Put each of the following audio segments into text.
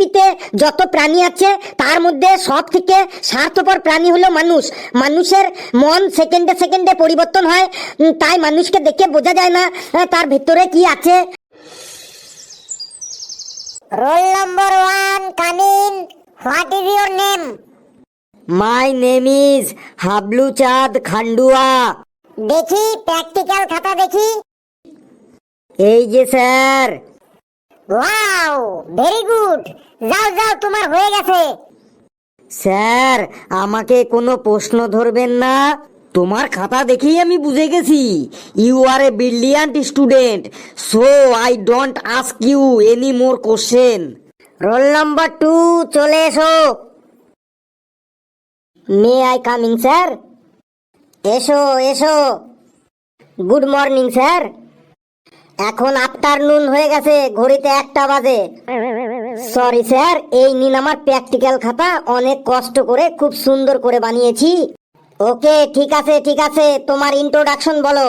পৃথিবীতে যত প্রাণী আছে তার মধ্যে সব থেকে স্বার্থপর প্রাণী হলো মানুষ। মানুষের মন সেকেন্ডে সেকেন্ডে পরিবর্তন হয় তাই মানুষকে দেখে বোঝা যায় না তার ভেতরে কি আছে। Roll number one come in what is your name my name is Hablu Chand Khandua দেখি প্র্যাকটিক্যাল খাতা দেখি এই যে স্যার ওয়াও ভেরি গুড যাও যাও তোমার হয়ে গেছে। স্যার আমাকে কোনো প্রশ্ন ধরবেন না। তোমার খাতা দেখেই আমি বুঝে গেছি। You are a brilliant student so I don't ask you any more question roll number two চলে এসো। মে আই কামিং স্যার এসো এসো। গুড মর্নিং স্যার এখন আফটারনুন হয়ে গেছে, ঘড়িতে একটা বাজে। সরি স্যার এই নিন আমার প্র্যাকটিক্যাল খাতা, অনেক কষ্ট করে, খুব সুন্দর করে বানিয়েছি। ওকে ঠিক আছে ঠিক আছে, তোমার ইন্ট্রোডাকশন বলো।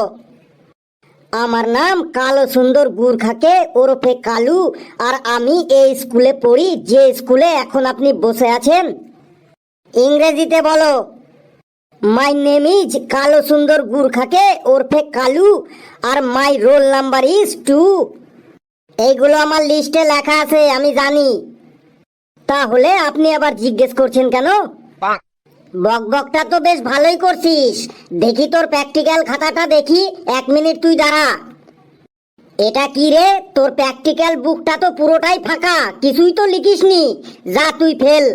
আমার নাম কালো সুন্দর গুরখাকে, ওরফে কালু, আর আমি এই স্কুলে পড়ি, যে স্কুলে এখন আপনি বসে আছেন। ইংরেজিতে বলো। মাই নেম ইজ কালো সুন্দর গুরখাকে ওরফে কালু আর my roll number is two এইগুলো আমার লিস্টে লেখা আছে আমি জানি। তাহলে আপনি আবার জিজ্ঞেস করছেন কেন? বক বকটা তো বেশ ভালোই করছিস। দেখি তোর প্র্যাকটিক্যাল খাতাটা দেখি এক মিনিট তুই দাঁড়া। এটা কি রে? তোর প্র্যাকটিক্যাল বুকটা তো পুরোটাই ফাঁকা কিছুই তো লিখিসনি। যা তুই ফেল।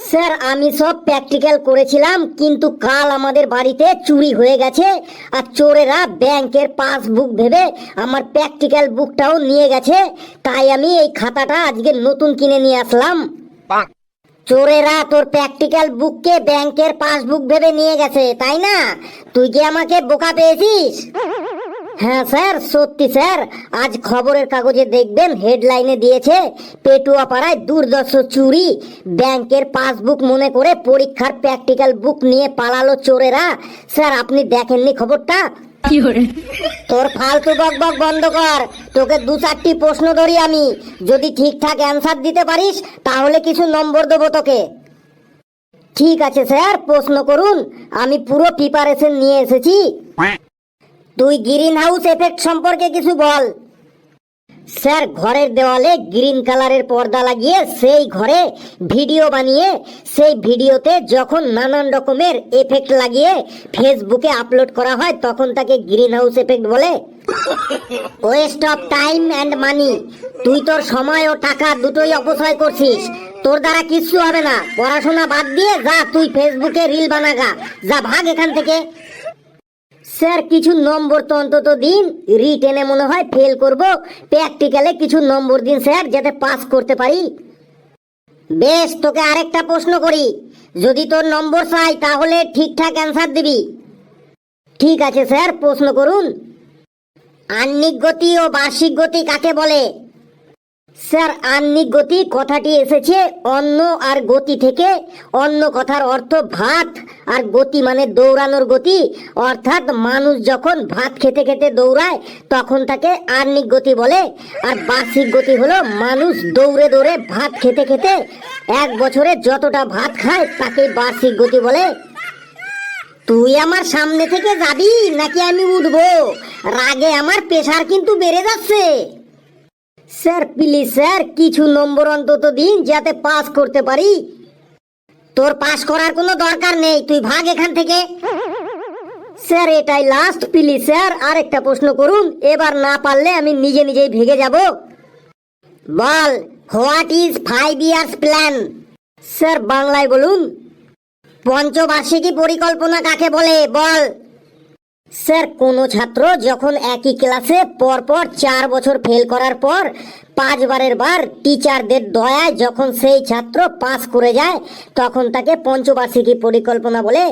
স্যার আমি সব প্র্যাকটিক্যাল করেছিলাম কিন্তু কাল আমাদের বাড়িতে চুরি হয়ে গেছে আর চোরেরা ব্যাংকের পাসবুক ভেবে আমার প্র্যাকটিক্যাল বুকটাও নিয়ে গেছে তাই আমি এই খাতাটা আজকে নতুন কিনে নিয়ে আসলাম। চোরেরা তোর প্র্যাকটিক্যাল বুককে ব্যাংকের পাসবুক ভেবে নিয়ে গেছে তাই না? তুই কি আমাকে বোকা পেয়েছিস? হ্যাঁ স্যার সত্যি স্যার। আজ খবরের কাগজে দেখবেন হেডলাইনে দিয়েছে পেটুয়া পাড়ায় দুর্দশ চুরি। ব্যাংকের পাসবুক মনে করে পরীক্ষার প্র্যাকটিক্যাল বুক নিয়ে পালালো চোরেরা। স্যার আপনি দেখেননি খবরটা? তোর ফালতু বক বক বন্ধ কর। তোকে দু চারটি প্রশ্ন ধরি আমি। যদি ঠিকঠাক অ্যান্সার দিতে পারিস তাহলে কিছু নম্বর দেবো তোকে। ঠিক আছে স্যার প্রশ্ন করুন। আমি পুরো প্রিপারেশন নিয়ে এসেছি। তুই গ্রিন হাউস এফেক্ট সম্পর্কে কিছু বল। স্যার, ঘরের দেওয়ালে গ্রিন কালারের পর্দা লাগিয়ে সেই ঘরে ভিডিও বানিয়ে, সেই ভিডিওতে যখন নানান রকমের এফেক্ট লাগিয়ে ফেসবুকে আপলোড করা হয়, তখন তাকে গ্রিন হাউস এফেক্ট বলে। Waste of time and money তুই তোর সময় ও টাকা দুটোই অপচয় করছিস। তোর দ্বারা কিচ্ছু হবে না। পড়াশোনা বাদ দিয়ে যা, তুই ফেসবুকে রিল বানাগা। যা, ভাগ এখান থেকে। স্যার, কিছু নম্বর তো অন্তত দিন। রিটেনে মনে হয় ফেল করব। প্র্যাকটিক্যালে কিছু নম্বর দিন, স্যার, যাতে পাস করতে পারি। বেশ, তোকে আরেকটা প্রশ্ন করি। যদি তোর নম্বর চাই, তাহলে ঠিকঠাক অ্যান্সার দিবি। ঠিক আছে, স্যার, প্রশ্ন করুন। আহ্নিক গতি ও বার্ষিক গতি কাকে বলে? স্যার আহ্নিক গতি, কথাটি এসেছে অন্ন আর গতি থেকে। অন্য কথার অর্থ ভাত, আর গতি মানে দৌড়ানোর গতি। অর্থাৎ মানুষ যখন ভাত খেতে খেতে দৌড়ায়, তখন তাকে আহ্নিক গতি বলে। আর বার্ষিক গতি হলো মানুষ দৌড়ে দৌড়ে ভাত খেতে খেতে এক বছরে যতটা ভাত খায়, তাকে বার্ষিক গতি বলে। তুই আমার সামনে থেকে যাবি, নাকি আমি উঠবো? রাগে আমার প্রেশার কিন্তু বেড়ে যাচ্ছে। স্যার, প্লিজ স্যার, কিছু নম্বর অন্তত দিন যাতে পাস করতে পারি। তোর পাস করার কোনো দরকার নেই, তুই ভাগ এখান থেকে। স্যার, এটাই লাস্ট প্লিজ স্যার, আরেকটা প্রশ্ন করুন। এবার না পারলে আমি নিজে নিজেই ভেগে যাব। বল what is five years plan sir, বাংলায় বলুন। পঞ্চবার্ষিকী পরিকল্পনা কাকে বলে? বল। স্যার, কোনো ছাত্র যখন একই ক্লাসে পরপর চার বছর ফেল করার পর পাঁচবারের বার টিচারদের দয়ায় যখন সেই ছাত্র পাস করে যায়, তখন তাকে পঞ্চবার্ষিকী পরিকল্পনা বলে।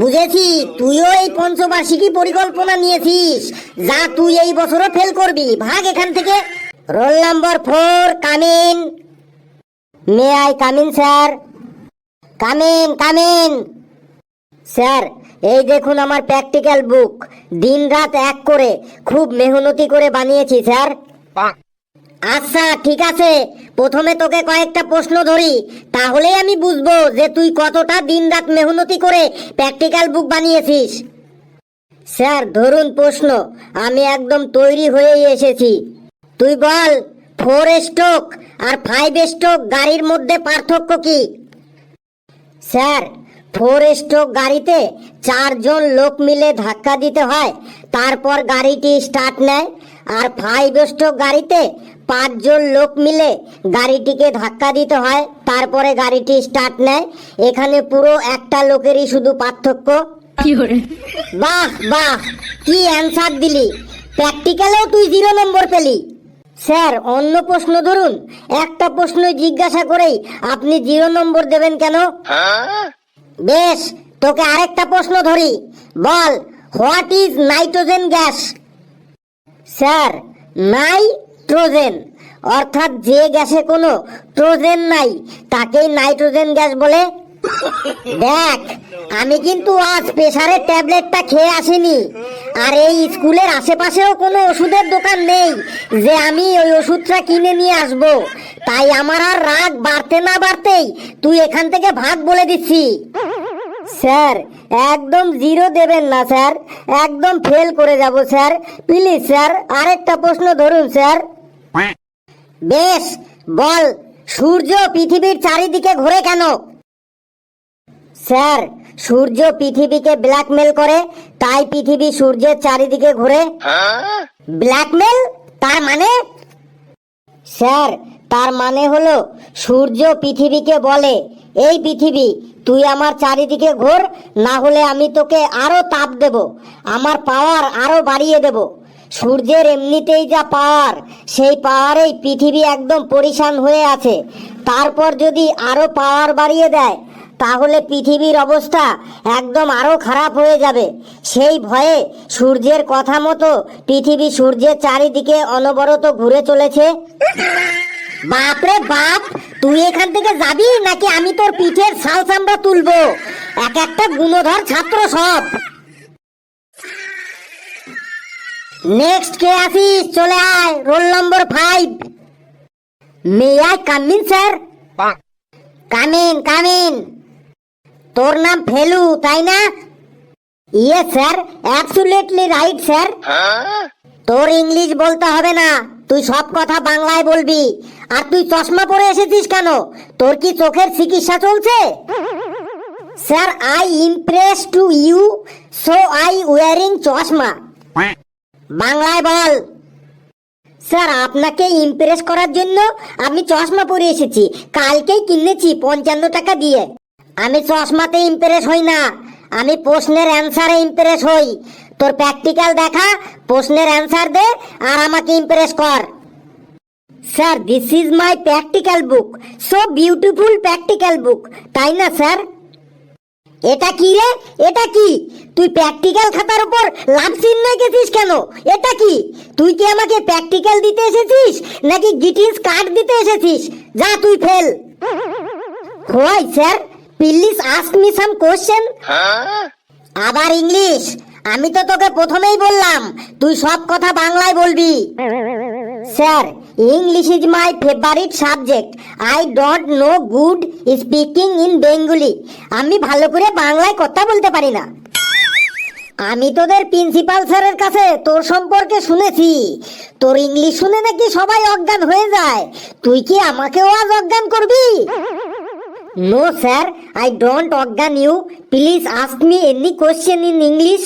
বুঝেছি, তুইও এই পঞ্চবার্ষিকী পরিকল্পনা নিয়েছিস। যা তুই এই বছরও ফেল করবি। ভাগ এখান থেকে। Roll number four, come in. May I come in, sir. Come in come in. Sir এই দেখুন আমার প্র্যাকটিক্যাল বুক দিন রাত এক করে খুব মেহনতি করে বানিয়েছি, স্যার। আচ্ছা ঠিক আছে। প্রথমে তোকে কয়েকটা প্রশ্ন ধরি। তাহলেই আমি বুঝব যে তুই কতটা দিন রাত মেহনতি করে প্র্যাকটিক্যাল বুক বানিয়েছিস। স্যার, ধরুন প্রশ্ন। আমি একদম তৈরি হয়েই এসেছি। তুই বল ফোর স্ট্রোক আর ফাইভ স্ট্রোক গাড়ির মধ্যে পার্থক্য কি? স্যার ফোর স্ট্রোক গাড়িতে চারজন লোক মিলে ধাক্কা দিতে হয়। তারপর গাড়িটি স্টার্ট নেয় আর ফাইভ স্ট্রোক গাড়িতে পাঁচজন লোক মিলে গাড়িটিকে ধাক্কা দিতে হয়। তারপরে গাড়িটি স্টার্ট নেয়। এখানে পুরো একটা লোকেরই শুধু পার্থক্য। বাহ বাহ কি অ্যান্সার দিলি। প্র্যাকটিক্যালেও তুই জিরো নম্বর পেলি। স্যার অন্য প্রশ্ন ধরুন। একটা প্রশ্ন জিজ্ঞাসা করেই আপনি জিরো নম্বর দেবেন কেন? বেশ, তোকে আরেকটা প্রশ্ন ধরি। বল, what is nitrogen gas? Sir, nitrogen. অর্থাৎ যে গ্যাসে কোনো ট্রোজেন নাই, তাকেই নাইট্রোজেন গ্যাস বলে। দেখ আমি কিন্তু আজ প্রেশারের ট্যাবলেটটা খেয়ে আসিনি। আর এই স্কুলের আশেপাশেও কোনো ওষুধের দোকান নেই যে আমি ওই ওষুধটা কিনে নিয়ে আসব। তাই আমার আর রাগ বাড়তে না বাড়তেই তুই এখান থেকে ভাগ বলে দিচ্ছি। স্যার একদম জিরো দেবেন না স্যার। একদম ফেল করে যাব স্যার। প্লিজ স্যার আরেকটা প্রশ্ন ধরুন স্যার। বেশ বল সূর্য পৃথিবীর চারিদিকে ঘোরে কেন? স্যার, সূর্য পৃথিবীকে ব্ল্যাকমেল করে, তাই পৃথিবী সূর্যের চারিদিকে ঘুরে। ব্ল্যাকমেল তার মানে? স্যার, তার মানে হলো, সূর্য পৃথিবীকে বলে, এই পৃথিবী, তুই আমার চারিদিকে ঘোর, না হলে আমি তোকে আরও তাপ দেব, আমার পাওয়ার আরও বাড়িয়ে দেব। সূর্যের এমনিতেই যা পাওয়ার সেই পাওয়ারেই পৃথিবী একদম পরিশান হয়ে আছে। তারপর যদি আরও পাওয়ার বাড়িয়ে দেয় তাহলে পৃথিবীর অবস্থা একদম আরও খারাপ হয়ে যাবে। সেই ভয়ে সূর্যের কথা মতো পৃথিবী সূর্যের চারিদিকে অনবরত ঘুরে চলেছে। বাপরে বাপ তুই এখান থেকে যাবি নাকি আমি তোর পিঠের শাল চামড়া তুলবো? এক একটা গুণধর ছাত্র সব। নেক্সট কে আসিস চলে আয় roll number five may I come in sir come in come in তোর নাম ফেলু, তাই না? Yeah sir absolutely right sir. তোর ইংলিশ বলতে হবে না, তুই সব কথা বাংলায় বলবি। আর তুই চশমা পরে এসেছিস কেন? তোর কি চোখের চিকিৎসা চলছে? Sir I impress to you so I wearing চশমা। বাংলায় বল। স্যার, আপনাকে ইমপ্রেস করার জন্য আমি চশমা পরে এসেছি, কালকেই কিনেছি, পঞ্চান্ন টাকা দিয়ে। আমি চশমাতে ইমপ্রেস হই না। আমি প্রশ্নের অ্যান্সারে ইমপ্রেস হই। তোর প্র্যাকটিক্যাল দেখা, প্রশ্নের অ্যান্সার দে আর আমাকে ইমপ্রেস কর। Sir this is my practical book so beautiful practical book তাই না স্যার এটা কি রে? এটা কি? তুই প্র্যাকটিক্যাল খাতার উপর লাভ চিহ্ন এঁকেছিস কেন? এটা কি? তুই কি আমাকে প্র্যাকটিক্যাল দিতে এসেছিস? নাকি গ্রিটিংস কার্ড দিতে এসেছিস? যা, তুই fail why sir please ask me some question. আবার ইংলিশ। আমি তো তোকে প্রথমেই বললাম তুই সব কথা বাংলায় বলবি। Sir English is my favourite subject. I don't know good speaking in Bengali. আমি ভালো করে বাংলায় কথা বলতে পারি না। আমি তোদের প্রিন্সিপাল স্যারের কাছে তোর সম্পর্কে শুনেছি। তোর ইংলিশ শুনে নাকি সবাই অজ্ঞান হয়ে যায়। তুই কি আমাকেও আজ অজ্ঞান করবি? নো স্যার আই ডোন্ট অজ্ঞান you please ask me any question in English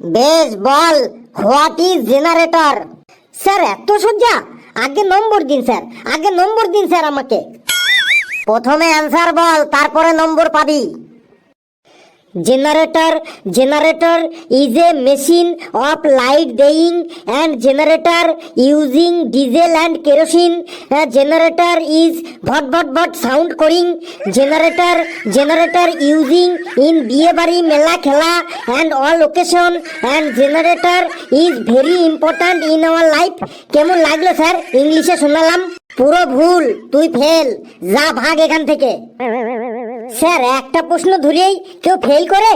বেশ বল হোয়াট ইজ জেনারেটর স্যার এত সোজা? আগে নম্বর দিন স্যার আগে নম্বর দিন স্যার আমাকে। প্রথমে অ্যান্সার বল, তারপরে নম্বর পাবি। Generator generator is a machine of light dying and generator using diesel and kerosene generator is ভট ভট ভট সাউন্ড করিং জেনারেটর জেনারেটর ইউজিং ইন বিয়ে বাড়ি মেলা খেলা and all occasion and generator is very important in our life কেমন লাগল sir? ইংলিশে শোনালাম। পুরো ভুল, তুই ফেল যা ভাগ এখান থেকে। স্যার, একটা প্রশ্ন ধরেই কেউ ফেল করে?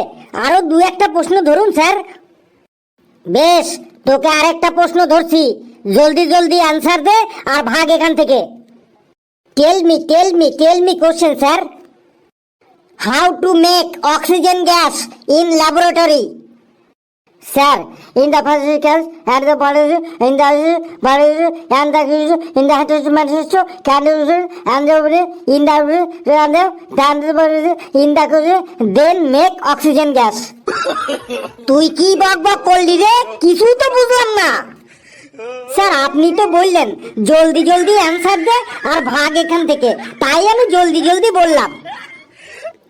আরও দু একটা প্রশ্ন ধরুন, স্যার। বেশ, তোকে আরেকটা প্রশ্ন ধরছি। জলদি জলদি আনসার দে আর ভাগ এখান থেকে। Tell me tell me tell me question sir. How to make oxygen gas in laboratory Sir, in the particles and the particles, in the particles and the creatures, in the heteromanifesto, candles and the body, in the the and the particles, in the creatures, then make oxygen gas. তুই কি বক বক করলি রে কিছুই তো বুঝলাম না স্যার আপনি তো বললেন জলদি জলদি অ্যান্সার দে আর ভাগ এখান থেকে তাই আমি জলদি জলদি বললাম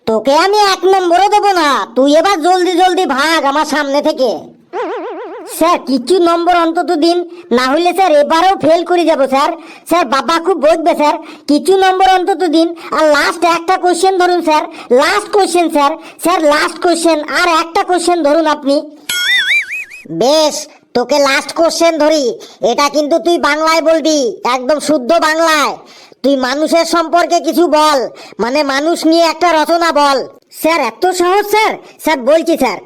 তোকে আমি এক নম্বরও দেবো না। তুই এবার জলদি জলদি ভাগ আমার সামনে থেকে। স্যার, কিছু নম্বর অন্তত দিন, না হলে স্যার এবারেও ফেল করে যাব, স্যার। স্যার, বাবা খুব বকবে, স্যার। কিছু নম্বর অন্তত দিন, আর লাস্ট একটা কোশ্চেন ধরুন, sir. Last question sir. Sir last question আর একটা কোশ্চেন ধরুন আপনি। বেশ, তোকে লাস্ট কোশ্চেন ধরি। এটা কিন্তু তুই বাংলায় বলবি, একদম শুদ্ধ বাংলায়। তুই মানুষের সম্পর্কে কিছু বল। মানে মানুষ নিয়ে একটা রচনা বল। স্যার, এত সহজ, স্যার? স্যার, বলছি, স্যার।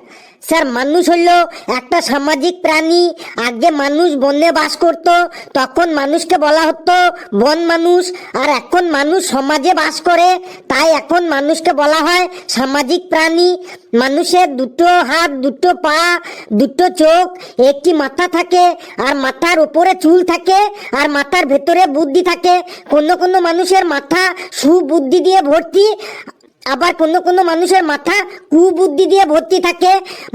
স্যার, মানুষ হলো একটা সামাজিক প্রাণী। আগে মানুষ বনে বাস করত, তখন মানুষকে বলা হতো বন মানুষ। আর এখন মানুষ সমাজে বাস করে, তাই এখন মানুষকে বলা হয় সামাজিক প্রাণী। মানুষের দুটো হাত, দুটো পা, দুটো চোখ, একটি মাথা থাকে, আর মাথার উপরে চুল থাকে, আর মাথার ভেতরে বুদ্ধি থাকে। কোনো কোনো মানুষের মাথা সুবুদ্ধি দিয়ে ভর্তি আবার কোনো কোনো মানুষের মাথা কুবুদ্ধি দিয়ে ভর্তি থাকে।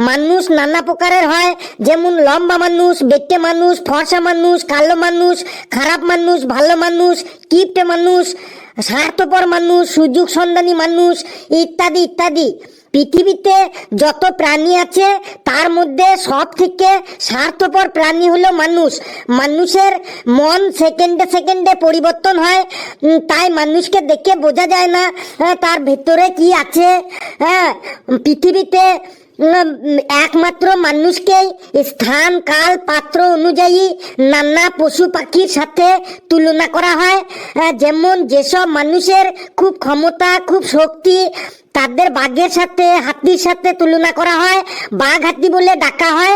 মানুষ নানা প্রকারের হয়, যেমন লম্বা মানুষ, বেটে মানুষ, ফর্সা মানুষ, কালো মানুষ, খারাপ মানুষ, ভালো মানুষ, কিপ্টে মানুষ, স্বার্থপর মানুষ, সুযোগ সন্ধানী মানুষ, ইত্যাদি ইত্যাদি। পৃথিবীতে যত প্রাণী আছে তার মধ্যে সব থেকে স্বার্থপর প্রাণী হলো মানুষ। মানুষের মন সেকেন্ডে সেকেন্ডে পরিবর্তন হয় তাই মানুষকে দেখে বোঝা যায় না হ্যাঁ, তার ভেতরে কি আছে। হ্যাঁ পৃথিবীতে একমাত্র মানুষকেই স্থান কাল পাত্র অনুযায়ী নানা পশু পাখির সাথে তুলনা করা হয় যেমন যেসব মানুষের খুব ক্ষমতা খুব শক্তি তাদের বাঘের সাথে, হাতির সাথে তুলনা করা হয়, বাঘ হাতি বলে ডাকা হয়।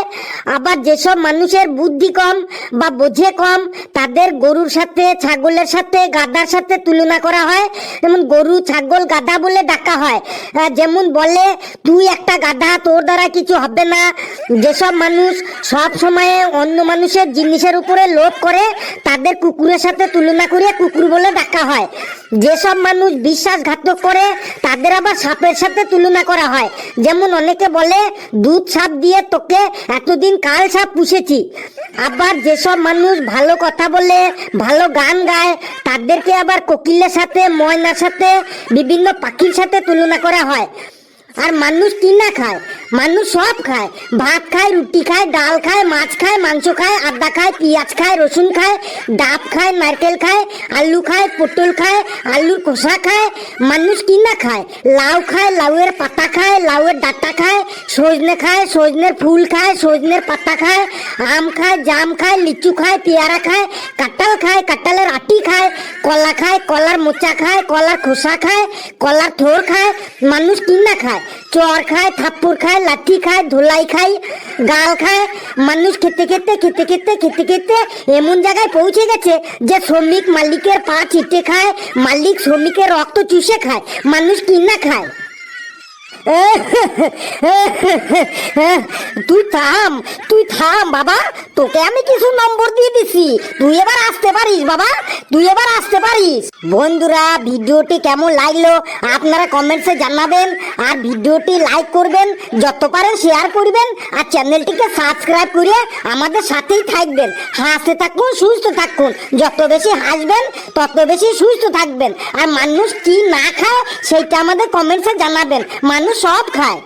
আবার যেসব মানুষের বুদ্ধি কম বা বোঝে কম, তাদের গরুর সাথে, ছাগলের সাথে গাধার সাথে তুলনা করা হয়। যেমন গরু, ছাগল, গাধা বলে ডাকা হয়। যেমন বলে, তুই একটা গাধা, তোর দ্বারা কিছু হবে না। যেসব মানুষ সব সময়ে অন্য মানুষের জিনিসের উপরে লোভ করে, তাদের কুকুরের সাথে তুলনা করে কুকুর বলে ডাকা হয়। যেসব মানুষ বিশ্বাসঘাতক করে, তাদের আবার সাপের সাথে তুলনা করা হয়। যেমন অনেকে বলে, দুধ সাপ দিয়ে তোকে এতদিন কাল সাপ পুষেছি। আবার যেসব মানুষ ভালো কথা বলে, ভালো গান গায়, তাদেরকে আবার কোকিলের সাথে, ময়নার সাথে, বিভিন্ন পাখির সাথে তুলনা করা হয়। আর মানুষ কি না খায়? মানুষ সব খায় ভাত খায় রুটি খায় ডাল খায় মাছ খায় মাংস খায় আদা খায় পেঁয়াজ খায় রসুন খায় ডাব খায় নারকেল খায় আলু খায় পটল খায় আলুর খোসা খায় মানুষ কি না খায় লাউ খায় লাউয়ের পাতা খায় লাউয়ের ডাঁটা খায় সজনে খায় সজনের ফুল খায় সজনের পাতা খায় আম খায় জাম খায় লিচু খায় পেয়ারা খায় কাঁঠাল খায় কাঁঠালের আটি খায় কলা খায়, কলার মোচা খায়, কলার খোসা খায়, কলার থোর খায়, মানুষ কি না খায়। চর খায়, থাপ্পড় খায়, লাঠি খায়, ধোলাই খায়, গাল খায়, মানুষ খেতে খেতে খেতে খেতে খেতে খেতে এমন জায়গায় পৌঁছে গেছে যে শ্রমিক মালিকের পা চিটে খায়, মালিক শ্রমিকের রক্ত চুষে খায়, মানুষ কি না খায়। তুই থাম তুই থাম বাবা। তোকে আমি কিছু নম্বর দিয়ে দিছি। তুই এবার আসতে পারিস বাবা, তুই এবার আসতে পারিস। বন্ধুরা, ভিডিওটি কেমন লাগল আপনারা কমেন্টসে জানাবেন আর ভিডিওটি লাইক করবেন, যত পারেন শেয়ার করবেন আর চ্যানেলটিকে সাবস্ক্রাইব করে আমাদের সাথেই থাকবেন। হাসতে থাকুন, সুস্থ থাকুন। যত বেশি হাসবেন, তত বেশি সুস্থ থাকবেন। আর মানুষ কি না খায়, সেইটা আমাদের কমেন্টসে জানাবেন। মানুষ এগুলো সব খায়।